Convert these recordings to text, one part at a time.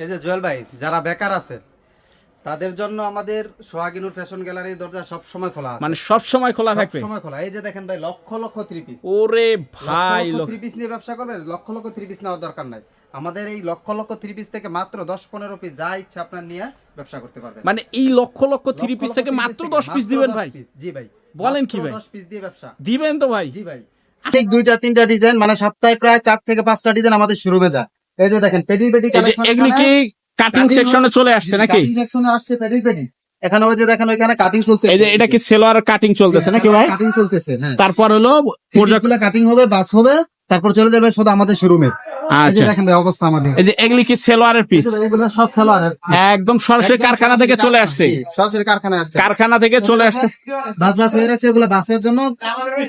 এই যে জুয়েল ভাই যারা বেকার আছে তাদের জন্য আমাদের সোহাগিনুর ফ্যাশন গ্যালারির দরজা সব সময় খোলা আছে। মানে সব সময় খোলা থাকবে? সময় খোলা। এই যে দেখেন ভাই লক্ষ লক্ষ থ্রি পিস ওরে ভাই লোক থ্রি পিস নিয়ে ব্যবসা করবেন লক্ষ লক্ষ থ্রি পিস নেওয়ার দরকার নাই। আমাদের এই লক্ষ লক্ষ থ্রি পিস থেকে মাত্র দশ পনেরো পিস যা ইচ্ছা আপনার নিয়ে ব্যবসা করতে পারবেন। মানে এই লক্ষ লক্ষ থ্রি পিস থেকে মাত্র দশ পিস দিবেন ভাই। জি ভাই বলেন কি ভাই? দশ পিস দিয়ে ব্যবসা। দিবেন তো ভাই। জি ভাই। ঠিক দুইটা তিনটা ডিজাইন মানে সপ্তাহে প্রায় চার থেকে পাঁচটা ডিজাইন আমাদের শুরু হয়ে যায়। এই যে দেখেন পেডি পেডি কালেকশন এগুলি কি কাটিং সেকশনে চলে আসছে নাকি? কাটিং সেকশনে আসছে পেডি পেডি এখানে ওই যে দেখেন ওইখানে কাটিং চলতেছে। এই যে এটা কি সেলোয়ার কাটিং চলতেছে নাকি ভাই? কাটিং চলতেছে হ্যাঁ। তারপর হলো পর্যায়গুলো কাটিং হবে বাস হবে। তারপর চলে যাবে শুধু আমাদের শোরুমে এই যে আচ্ছা। দেখেন অবস্থা আমাদের। এই যে এগুলি কি সেলোয়ারের পিস এগুলো সব একদম সরাসরি কারখানা থেকে চলে আসছে। সরাসরি আসছে। কারখানা থেকে চলে আসছে। বাস বাস হয়ে রাখছে এগুলো বাসের জন্য।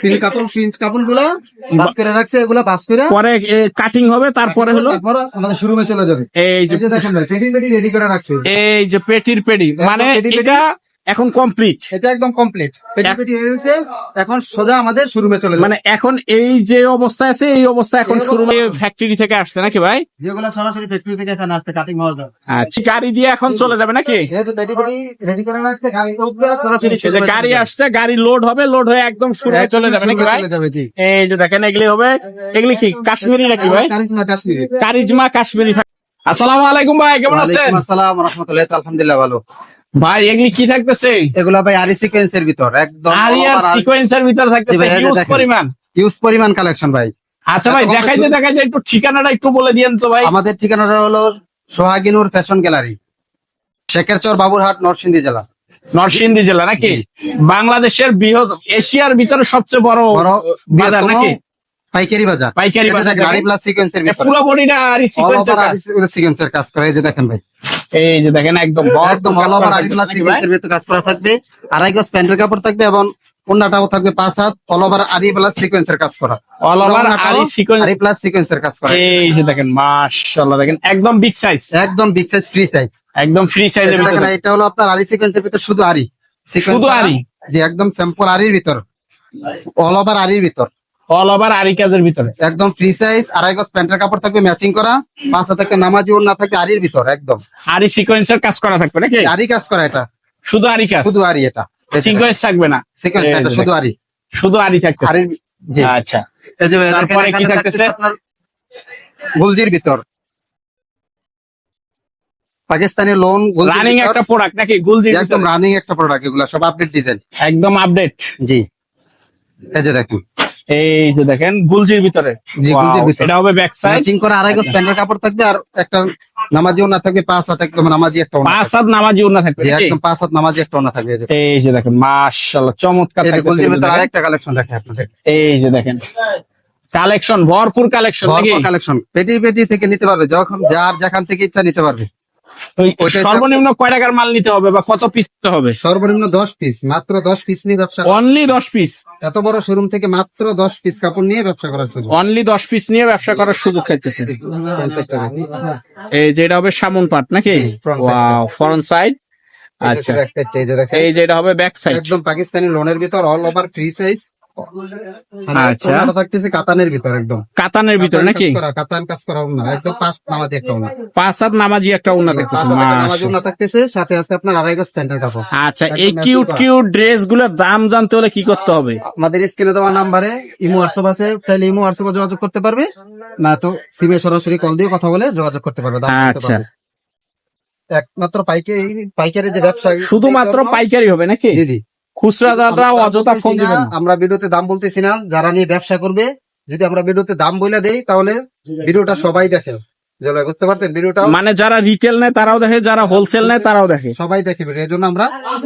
তিন কাপড় প্রিন্ট কাপড়গুলো বাস করে রাখছে এগুলো বাস করে। পরে কাটিং হবে তারপরে হলো? তারপর আমাদের শোরুমে চলে যাবে। এই যে দেখেন রেডি করে রাখছে। এই যে পেটির পেটি। মানে। এটা এখন কমপ্লিট এটা একদম কমপ্লিট পেডি হয়ে গেছে। এখন সোজা আমাদের শোরুমে চলে যাবে। মানে এখন এই যে অবস্থা আছে এই অবস্থা এখন শোরুমে ফ্যাক্টরি থেকে আসছে নাকি ভাই? যেগুলো সরাসরি ফ্যাক্টরি থেকে এখানে আসছে কাটিং হওয়ার আচ্ছা গাড়ি দিয়ে এখন চলে যাবে নাকি? রেডি করে রাখছে গাড়ি উঠবে সরাসরি গাড়ি আসছে গাড়ি লোড হবে লোড হয়ে একদম শুরু হয়ে চলে যাবে নাকি ভাই? এই যে দেখেন এগুলি হবে এগুলি কি কাশ্মীরি নাকি ভাই? কারিজমা কাশ্মীরি। কারিজমা কাশ্মীরি। আসসালামু আলাইকুম ভাই কেমন আছেন? ওয়ালাইকুম আসসালাম রাহমাতুল্লাহ আলহামদুলিল্লাহ ভালো। ভাই এগুলি কি থাকতেছে? এগুলা ভাই আরি সিকোয়েন্সের ভিতর একদম আরিয়ার সিকোয়েন্সের ভিতর থাকতেছে। জি ভাই, এই যে হিউজ দেখেন। পরিমাণ। ইউজ পরিমাণ কালেকশন ভাই। আচ্ছা ভাই দেখাইতে? দেখাইতে একটু ঠিকানাটা একটু বলে দিয়েন তো ভাই। আমাদের ঠিকানাটা হলো সোহাগিনুর ফ্যাশন গ্যালারি শেখের চর বাবুরহাট নরসিংদী জেলা। নরসিংদী জেলা নাকি? বাংলাদেশের বৃহৎ এশিয়ার ভিতরে সবচেয়ে বড় বাজার নাকি? পাইকারি বাজার। পাইকারি বাজার? আরি প্লাস সিকোয়েন্সের ভিতর। পুরো বডিটা আর সিকোয়েন্সের কাজ করে এই যে দেখেন ভাই। এই যে দেখেন একদম একদম অল ওভার কাজ করা থাকবে। আড়াই গজ প্যান্টের কাপড় থাকবে এবং অন্যটাও থাকবে পাঁচ হাত অল ওভার আরি প্লাস সিকোয়েন্সের কাজ করা। Over অন্যটাও আরি sequence- আরি প্লাস সিকোয়েন্সের কাজ করা। এই যে দেখেন মাশাআল্লাহ দেখেন একদম বিগ সাইজ একদম বিগ সাইজ ফ্রি সাইজ একদম ফ্রি যে দেখেন এটা হলো আপনার আরি সিকোয়েন্সের ভিতর শুধু আরি শুধু আরি? জি একদম স্যাম্পল আরির ভিতর। অল ওভার আরির ভিতর। অল ওভার আরি কাজের ভিতরে। একদম ফ্রি সাইজ আড়াই গজ প্যান্টের কাপড় থাকবে ম্যাচিং করা। পাঁচ হাতে একটা নামাজি ওর না থাকবে আরির ভিতর একদম। আরি সিকোয়েন্সের কাজ করা থাকবে নাকি? আরি কাজ করা এটা। শুধু আরি কাজ? শুধু আরি এটা। সিকোয়েন্স থাকবে না? সিকোয়েন্স এটা শুধু আরি শুধু আরি থাকতেছে? আরির জি। আচ্ছা। তারপরে কি থাকতেছে? আপনার গুলজির ভিতর। পাকিস্তানি লোন রানিং একটা প্রোডাক্ট নাকি? গুলজি একদম রানিং একটা প্রোডাক্ট এগুলো সব আপডেট ডিজাইন একদম আপডেট জি। এই যে দেখুন। এই যে দেখেন গুলজির ভিতরে জি, গুলজির ভিতরে। এটা হবে ব্যাক সাইড ম্যাচিং করা আড়াই গজ প্যান্টের কাপড় থাকবে আর একটা নামাজিও না থাকবে পাঁচ হাত একদম নামাজি একটা ওনা পাঁচ থাকবে। হাত নামাজি উন্না থাকবে জি একদম পাঁচ হাত নামাজি একটা ওনা থাকবে এই যে। দেখেন মাশাআল্লাহ চমৎকার থাকতেছে গুলজির ভিতর দেখেন। আরেকটা কালেকশন দেখে আপনাদের এই যে দেখেন কালেকশন ভরপুর কালেকশন ভরপুর কালেকশন পেটি পেটি থেকে নিতে পারবে যখন যার যেখান থেকে ইচ্ছা নিতে পারবে সর্বনিম্ন কয় টাকার মাল নিতে হবে বা কত পিস নিতে হবে? সর্বনিম্ন দশ পিস মাত্র দশ পিস নিয়ে ব্যবসা অনলি দশ পিস এত বড় শোরুম থেকে মাত্র দশ পিস কাপড় নিয়ে ব্যবসা করার সুযোগ। অনলি দশ পিস নিয়ে ব্যবসা করার সুযোগ দেখুন। এই যে এটা হবে সামন পার্ট নাকি? ফ্রন্ট সাইড আচ্ছা। এই যে দেখেন। এই যে হবে ব্যাক সাইড একদম পাকিস্তানি লোনের ভিতর অল ওভার ফ্রি সাইজ আচ্ছা। থাকতেছে কাতানের ভিতর একদম। কাতানের ভিতরে নাকি? কাতান কাজ করা না একদম পাঁচ নামাজি একটা ওনা পাঁচ হাত নামাজি একটা উন্না দেখতেছে নামাজি ওনা থাকতেছে সাথে আছে আপনার আড়াই গজ প্যান্টের কাপড়। আচ্ছা এই কিউট কিউট ড্রেসগুলোর দাম জানতে হলে কি করতে হবে? আমাদের স্ক্রিনে দেওয়া নাম্বারে ইমো হোয়াটসঅ্যাপ আছে চাইলে ইমো হোয়াটসঅ্যাপে যোগাযোগ করতে পারবে। না তো সিমে সরাসরি কল দিয়ে কথা বলে যোগাযোগ করতে পারবে আচ্ছা। একমাত্র পাইকারি পাইকারি যে ব্যবসা শুধুমাত্র পাইকারি হবে নাকি? জি জি। খুচরা যারা অযথা ফোন দিবেন আমরা ভিডিওতে দাম বলতেছি না যারা নিয়ে ব্যবসা করবে যদি আমরা ভিডিওতে দাম বলে দেই তাহলে ভিডিওটা সবাই দেখে। বুঝতে পারছেন? ভিডিওটা মানে যারা রিটেল নেয় তারাও দেখে যারা হোলসেল নেয় তারাও দেখে। সবাই দেখে ভিডিও এই জন্য আমরা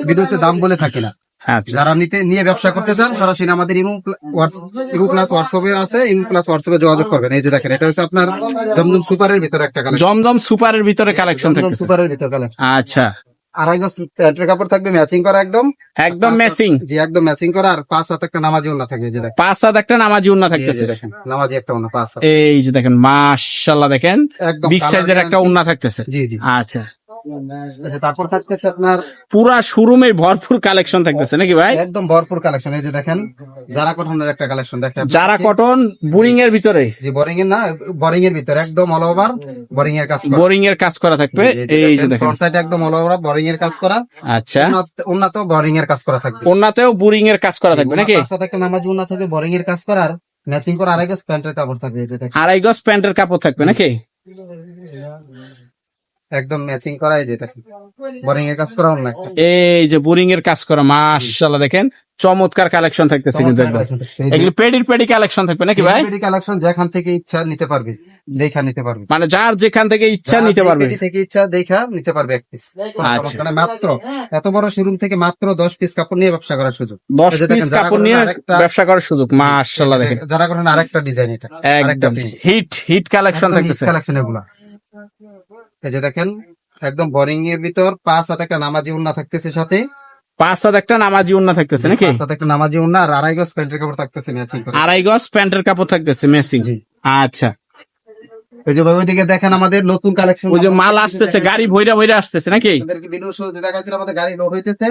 ভিডিওতে দাম বলে থাকি না। আচ্ছা। যারা নিতে নিয়ে ব্যবসা করতে চান সরাসরি আমাদের ইমো হোয়াটস- প্লাস হোয়াটসঅ্যাপে আছে ইমো প্লাস হোয়াটসঅ্যাপে যোগাযোগ করবেন। এই যে দেখেন এটা হচ্ছে আপনার জমজম সুপারের ভিতরে একটা কালেকশন জমজম সুপারের ভিতরে কালেকশন থাকতেছে। সুপারের ভিতরে কালেকশন আচ্ছা। আড়াই গজ প্যান্টের কাপড় থাকবে ম্যাচিং করা একদম। একদম ম্যাচিং জি একদম ম্যাচিং করা আর পাঁচ হাত একটা নামাজি উন্না থাকে যে দেখেন। পাঁচ হাত একটা নামাজি উন্না থাকতেছে। দেখেন নামাজি একটা উন্না পাঁচ এই যে দেখেন মাশাল্লাহ দেখেন একদম বিগ সাইজের একটা উন্না থাকতেছে। জি জি। আচ্ছা, তারপর থাকতেছে আপনার পুরা শোরুমে ভরপুর কালেকশন থাকতেছে নাকি ভাই? একদম ভরপুর কালেকশন এই যে দেখেন যারা কটনের একটা কালেকশন দেখেন যারা কটন বোরিং এর ভিতরে? যে বোরিং এর না বোরিং এর ভিতরে একদম অল ওভার বোরিং এর কাজ করা। বোরিং এর কাজ করা থাকবে? এই যে দেখেন। ফ্রন্ট সাইড একদম অল ওভার বোরিং এর কাজ করা। আচ্ছা। উন্নত বোরিং এর কাজ করা থাকবে। ওনাতেও বোরিং এর কাজ করা থাকবে নাকি? সাথে একটা নামাজি উন্নত থাকবে বোরিং এর কাজ করার ম্যাচিং করা আড়াই গজ প্যান্টের কাপড় থাকবে এই যে দেখেন। আড়াই গজ প্যান্টের কাপড় থাকবে নাকি? একদম ম্যাচিং করা এই যে দেখেন। বোরিং এর কাজ করা অন্য একটা। এই যে বোরিং এর কাজ করা মাশাআল্লাহ দেখেন। চমৎকার কালেকশন থাকতেছে কিন্তু একদম। এগুলো পেডির পেডি কালেকশন থাকবে নাকি ভাই? কালেকশন যেখান থেকে ইচ্ছা নিতে পারবে দেখা নিতে পারবে। মানে যার যেখান থেকে ইচ্ছা নিতে পারবে। থেকে ইচ্ছা দেখা নিতে পারবে এক পিস আচ্ছা। মাত্র এত বড় শোরুম থেকে মাত্র দশ পিস কাপড় নিয়ে ব্যবসা করার সুযোগ। দশ এই যে দেখেন, পিস কাপড় নিয়ে ব্যবসা করার সুযোগ মাশাআল্লাহ দেখেন। যারা করেন আরেকটা ডিজাইন এটা একদম। হিট হিট কালেকশন থাকতেছে। কালেকশন এগুলা। এই যে দেখেন একদম বোরিং এর ভিতর পাঁচ হাতে একটা নামাজি উন্না থাকতেছে সাথে। পাঁচ হাত একটা নামাজি উন্না থাকতেছে নাকি? পাঁচ হাতে একটা নামাজি উন্না আর আড়াই গজ প্যান্টের কাপড় থাকতেছে ম্যাচিং আড়াই গজ প্যান্টের কাপড় থাকতেছে মেসিং জি। আচ্ছা। এই যে ভাই ওইদিকে দেখেন আমাদের নতুন কালেকশন ওই যে মাল আসতেছে গাড়ি ভইরা ভইরা আসতেছে নাকি? দেখাচ্ছিল আমাদের গাড়ি লোড হইতেছে।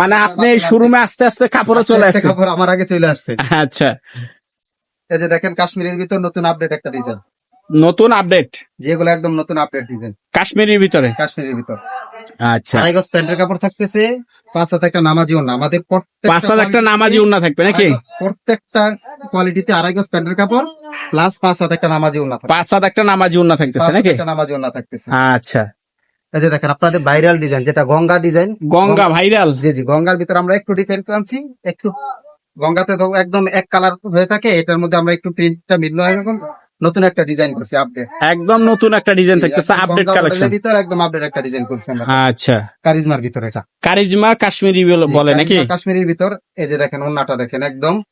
মানে আপনি এই শোরুমে আস্তে আস্তে কাপড়ও চলে আসছে। কাপড় আমার আগে চলে আসছে। আচ্ছা। এই যে দেখেন কাশ্মীরের ভিতর নতুন আপডেট একটা ডিজাইন নতুন আপডেট? যেগুলো একদম নতুন আপডেট ডিজাইন কাশ্মীরের ভিতরে? কাশ্মীরের ভিতর। আচ্ছা। আড়াই গজ প্যান্টের কাপড় থাকতেছে পাঁচ হাতে একটা নামাজি ওন্না আমাদের পাঁচ হাত একটা নামাজি উন্না থাকবে নাকি? প্রত্যেকটা কোয়ালিটিতে আড়াই গজ প্যান্টের কাপড় প্লাস পাঁচ হাতে একটা নামাজি ওন্না পাঁচ হাত একটা নামাজি উন্না থাকতেছে নাকি? একটা নামাজি ওন্না থাকতেছে। আচ্ছা। এই যে দেখেন আপনাদের ভাইরাল ডিজাইন যেটা গঙ্গা ডিজাইন গঙ্গা ভাইরাল জি জি গঙ্গার ভিতর আমরা একটু ডিফারেন্ট আনছি একটু গঙ্গাতে তো একদম এক কালার হয়ে থাকে এটার মধ্যে আমরা একটু প্রিন্টটা মিললো এখন নতুন একটা ডিজাইন করছি আপডেট একদম নতুন একটা ডিজাইন থাকতেছে আপডেট কালেকশন ভিতর একদম আপডেট একটা ডিজাইন করছি আমরা। আচ্ছা। কারিজমার ভিতর এটা। কারিজমা কাশ্মীরি বলে- নাকি? কাশ্মীরের ভিতর এই যে দেখেন ওন্নাটা দেখেন একদম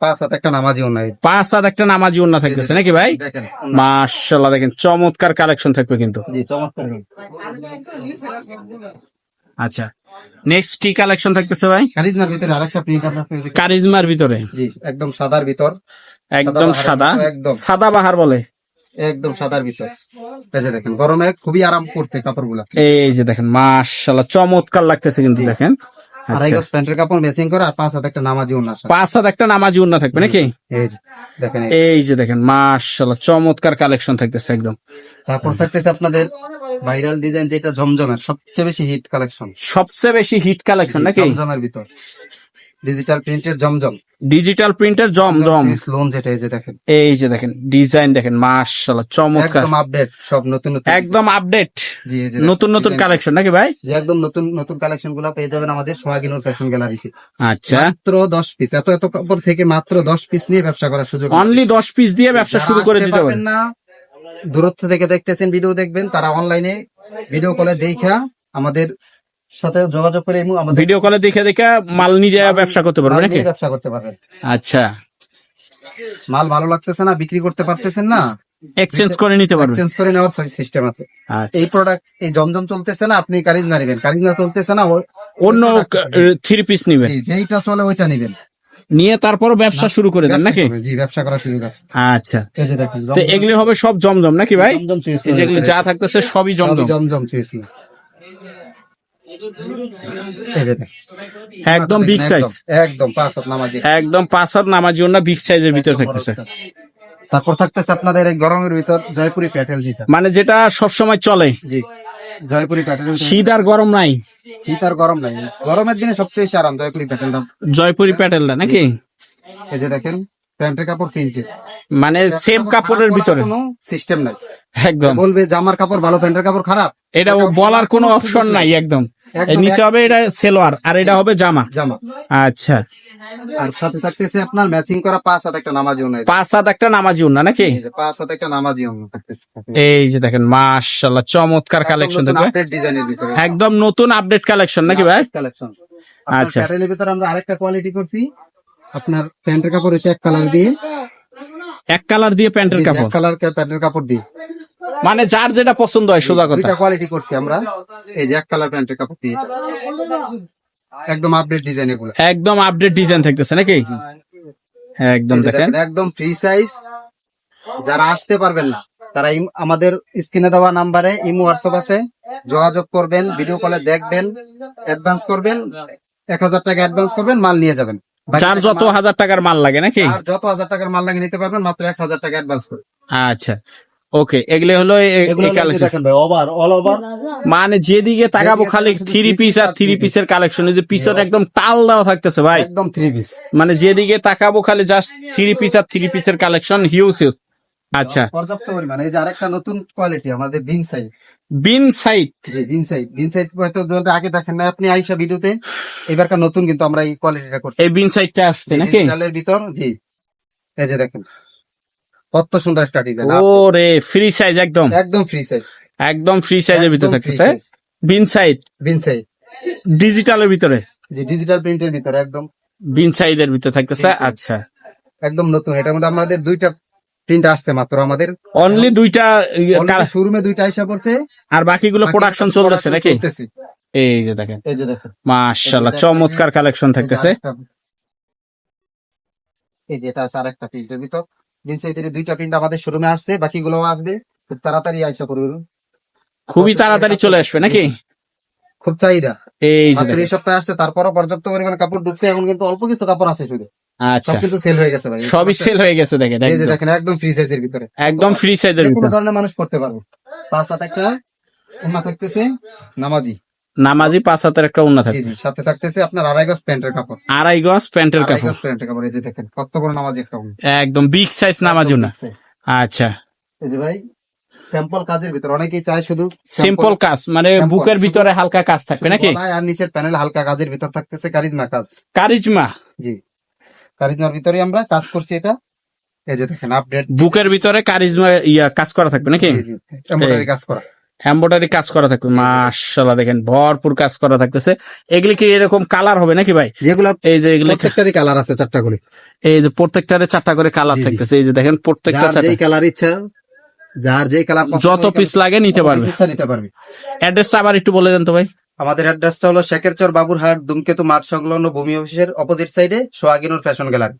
পাঁচ হাত একটা নামাজি ওন্না এই পাঁচ হাত একটা নামাজি উন্না থাকতেছে নাকি ভাই? দেখেন চমৎকার কালেকশন থাকবে কিন্তু। জি চমৎকার। আচ্ছা। নেক্সট কি কালেকশন থাকতেছে ভাই? কারিজমার ভিতরে আরেকটা প্রিন্ট আপনার কারিজমার ভিতরে। জি একদম সাদার ভিতর। একদম সাদা একদম। সাদা বাহার বলে। একদম সাদার ভিতর। পেজে দেখেন গরমে খুবই আরাম করতে কাপড়গুলো। এই যে দেখেন মাশাআল্লাহ চমৎকার লাগতেছে কিন্তু দেখেন। আড়াই আচ্ছা। গজ প্যান্টের কাপড় ম্যাচিং করে আর পাঁচ হাত একটা নামাজি ওন্নার পাঁচ হাত একটা নামাজি উন্না থাকবে নাকি? এই যে দেখেন এই। যে দেখেন চমৎকার কালেকশন থাকতেছে একদম। তারপর থাকতেছে আপনাদের ভাইরাল ডিজাইন যেটা জমজমের সবচেয়ে বেশি হিট কালেকশন সবচেয়ে বেশি হিট কালেকশন নাকি? ভিতর। ডিজিটাল প্রিন্টের জমজম। ডিজিটাল প্রিন্টের জম জম লোন যেটা এই যে দেখেন। এই যে দেখেন ডিজাইন দেখেন মাশাল্লাহ চমৎকার। একদম আপডেট সব নতুন নতুন একদম আপডেট জি দেখেন, নতুন নতুন কালেকশন নাকি ভাই? যে একদম নতুন নতুন কালেকশনগুলো পেয়ে যাবেন আমাদের সোহাগিনুর ফ্যাশন গ্যালারিতে আচ্ছা। মাত্র দশ পিস এত এত কাপড় থেকে মাত্র দশ পিস নিয়ে ব্যবসা করার সুযোগ অনলি দশ পিস দিয়ে ব্যবসা শুরু করে দিতে পারবেন না দূরত্ব থেকে দেখতেছেন ভিডিও দেখবেন তারা অনলাইনে ভিডিও কলে দেখা আমাদের সাথে যোগাযোগ করে এবং আমাদের ভিডিও কলে দেখে দেখে মাল নিজে ব্যবসা করতে পারবে মাল নাকি? ব্যবসা করতে পারবেন। আচ্ছা। মাল ভালো লাগতেছে না বিক্রি করতে পারতেছেন না? এক্সচেঞ্জ করে নিতে পারবে। চেঞ্জ করে নেওয়ার সিস্টেম আছে। আচ্ছা। এই প্রোডাক্ট এই জমজম চলতেছে না আপনি কারিজমা নেবেন। কারিজমা চলতেছে না অন্য থ্রি পিস নিবেন জি, যেইটা চলে ওইটা নেবেন। নিয়ে তারপর ব্যবসা শুরু করে দেন নাকি? জি ব্যবসা করার সুযোগ আছে। আচ্ছা। এই যে দেখেন এগুলি হবে সব জমজম নাকি ভাই? যেগুলি যা থাকতেছে সবই জমজম। জমজম চুইস। একদম বিগ সাইজ একদম পাঁচ হাত নামাজি। একদম পাঁচ হাত নামার জন্য বিগ সাইজের ভিতরে থাকতেছে। তারপর থাকতেছে আপনাদের এই গরমের ভিতর জয়পুরি প্যাটেল যেটা। মানে যেটা সবসময় চলে। জি জয়পুরি প্যাটেল শীত আর গরম নাই। শীত আর গরম নাই। গরমের দিনে সবচেয়ে আরাম জয়পুরি প্যাটেলটা। জয়পুরি প্যাটেলটা নাকি? এই যে দেখেন। প্যান্টের কাপড় প্রিন্টেড মানে সেম কাপড়ের ভিতরে? কোনো সিস্টেম নাই। একদম। বলবে জামার কাপড় ভালো প্যান্টের কাপড় খারাপ। এটা বলার কোনো অপশন নাই একদম। নিচে হবে এটা সেলোয়ার আর এটা হবে জামা। জামা। আচ্ছা। আর সাথে থাকতেছে আপনার ম্যাচিং করা পাঁচ হাত একটা নামাজি অন্য পাঁচ হাত একটা নামাজি উন্না নাকি? পাঁচ হাত একটা নামাজি থাকতেছে এই যে দেখেন মাশাল্লাহ চমৎকার কালেকশন আপডেট ডিজাইনের ভিতরে। একদম নতুন আপডেট কালেকশন নাকি ভাই? কালেকশন আচ্ছা। আচ্ছা। প্যাটেলের ভিতরে আমরা আরেকটা কোয়ালিটি করছি। আপনার প্যান্টের কাপড় হচ্ছে এক কালার দিয়ে। এক কালার দিয়ে প্যান্টের এক কাপড়? কালার প্যান্টের কাপড় দিয়ে। মানে যার যেটা পছন্দ হয় সোজা কথা। দুইটা কোয়ালিটি করছি আমরা। এই যে এক কালার প্যান্টের কাপড় দিয়ে। একদম আপডেট ডিজাইন এগুলো। একদম আপডেট ডিজাইন থাকতেছে নাকি? একদম দেখেন। একদম ফ্রি সাইজ যারা আসতে পারবেন না তারা আমাদের স্ক্রিনে দেওয়া নাম্বারে ইমো হোয়াটসঅ্যাপ আছে। যোগাযোগ করবেন ভিডিও কলে দেখবেন অ্যাডভান্স করবেন এক হাজার টাকা অ্যাডভান্স করবেন মাল নিয়ে যাবেন। টাকা যত হাজার টাকার মাল লাগে নাকি? যত হাজার টাকার মাল লাগে নিতে পারবেন মাত্র এক হাজার টাকা অ্যাডভান্স করে। আচ্ছা। ওকে এগুলো হলো মানে যেদিকে তাকাবো খালি থ্রি পিস আর থ্রি পিসের কালেকশন যে পিসের একদম তাল দেওয়া থাকতেছে ভাই। একদম থ্রি পিস মানে যেদিকে তাকাবো খালি জাস্ট থ্রি পিস আর থ্রি পিসের কালেকশন হিউজ হিউজ আচ্ছা। পর্যাপ্ত পরিমাণে। এই যে আরেকটা নতুন কোয়ালিটি আমাদের বিন সাইড বিন সাইড বিন সাইড বিন সাইড হয়তো আগে দেখেন না আপনি আইসা ভিডিওতে এবারকার নতুন কিন্তু আমরা এই কোয়ালিটিটা করছি। এই বিন সাইডটা আসছে নাকি? ডিজিটালের ভিতর জি। এই যে দেখেন কত সুন্দর একটা ডিজাইন ও রে ফ্রি সাইজ একদম। একদম ফ্রি সাইজ একদম ফ্রি সাইজের ভিতরে থাকতেছে বিন সাইড বিন সাইড ডিজিটালের ভিতরে? জি ডিজিটাল প্রিন্টের ভিতরে একদম। বিন সাইজের ভিতরে থাকতেছে। আচ্ছা। একদম নতুন। এটার মধ্যে আমাদের দুইটা প্রিন্ট আসছে মাত্র আমাদের। অনলি দুইটা ইয়ে শোরুমে দুইটা আইসা পড়ছে। আর বাকিগুলো প্রোডাকশন চলতেছে নাকি? এই যে দেখেন। এই যে দেখেন। মাশাআল্লাহ এই চমৎকার কালেকশন থাকতেছে। এই যে এই এটা আছে আরেকটা প্রিন্টের ভিতর। বিন সাইডের দুইটা প্রিন্ট আমাদের শোরুমে আসছে বাকিগুলো আসবে। খুব তাড়াতাড়ি আইসা করবে খুবই তাড়াতাড়ি চলে আসবে নাকি? খুব চাহিদা। এই যে এই সপ্তাহে আসছে তারপরও পর্যাপ্ত পরিমাণ কাপড় ঢুকছে এখন কিন্তু অল্প কিছু কাপড় আছে শুধু। আচ্ছা। কিন্তু সেল হয়ে গেছে ভাই। সবই সেল হয়ে গেছে দেখেন এই যে একদম। দেখেন একদম ফ্রি সাইজের ভিতরে। একদম ফ্রি সাইজের যে কোনো ধরনের মানুষ পড়তে পারবে। পাঁচ হাত একটা উন্না থাকতেছে নামাজি। নামাজি পাঁচ হাতের একটা উন্না জি থাকে সাথে থাকতেছে আপনার আড়াই গজ প্যান্টের কাপড়। আড়াই গজ প্যান্টের আড়াই কাপড়। গজ প্যান্টের কাপড় এই যে দেখেন কত বড় নামাজি একটা। একদম বিগ সাইজ নামাজি উন্না আচ্ছা। এই যে ভাই স্যাম্পল কাজের ভিতর অনেকেই চায় শুধু সিম্পল কাজ মানে বুকের ভিতরে হালকা কাজ থাকবে নাকি? আর নিচের প্যানেল হালকা কাজের ভিতর থাকতেছে কারিজমা কাজ। কারিজমা? জি। কারিজমার ভিতরে আমরা কাজ করছি এটা। এই যে দেখেন আপডেট বুকের ভিতরে কারিজমা ইয়া কাজ করা থাকবে নাকি? এমব্রয়ডারি কাজ করা। এম্বয়ডারি কাজ করা থাকবে। মাশাআল্লাহ দেখেন ভরপুর কাজ করা থাকতেছে। এগুলি কি এরকম কালার হবে নাকি ভাই? যেগুলো এই যে এগুলি প্রত্যেকটারই কালার আছে চারটা করে। এই যে প্রত্যেকটারে চারটা করে কালার। থাকতেছে। এই যে দেখেন প্রত্যেকটা চারটা। যেই কালার ইচ্ছা যার যেই কালার যত পিস লাগে নিতে পারবে। ইচ্ছা নিতে পারবে। অ্যাড্রেসটা আবার একটু বলে দেন তো ভাই। আমাদের অ্যাড্রেসটা হলো শেখের চর বাবুরহাট, দুমকেতু মাঠ সংলগ্ন ভূমি অফিসের অপোজিট সাইডে সোহাগিনুর ফ্যাশন গ্যালারি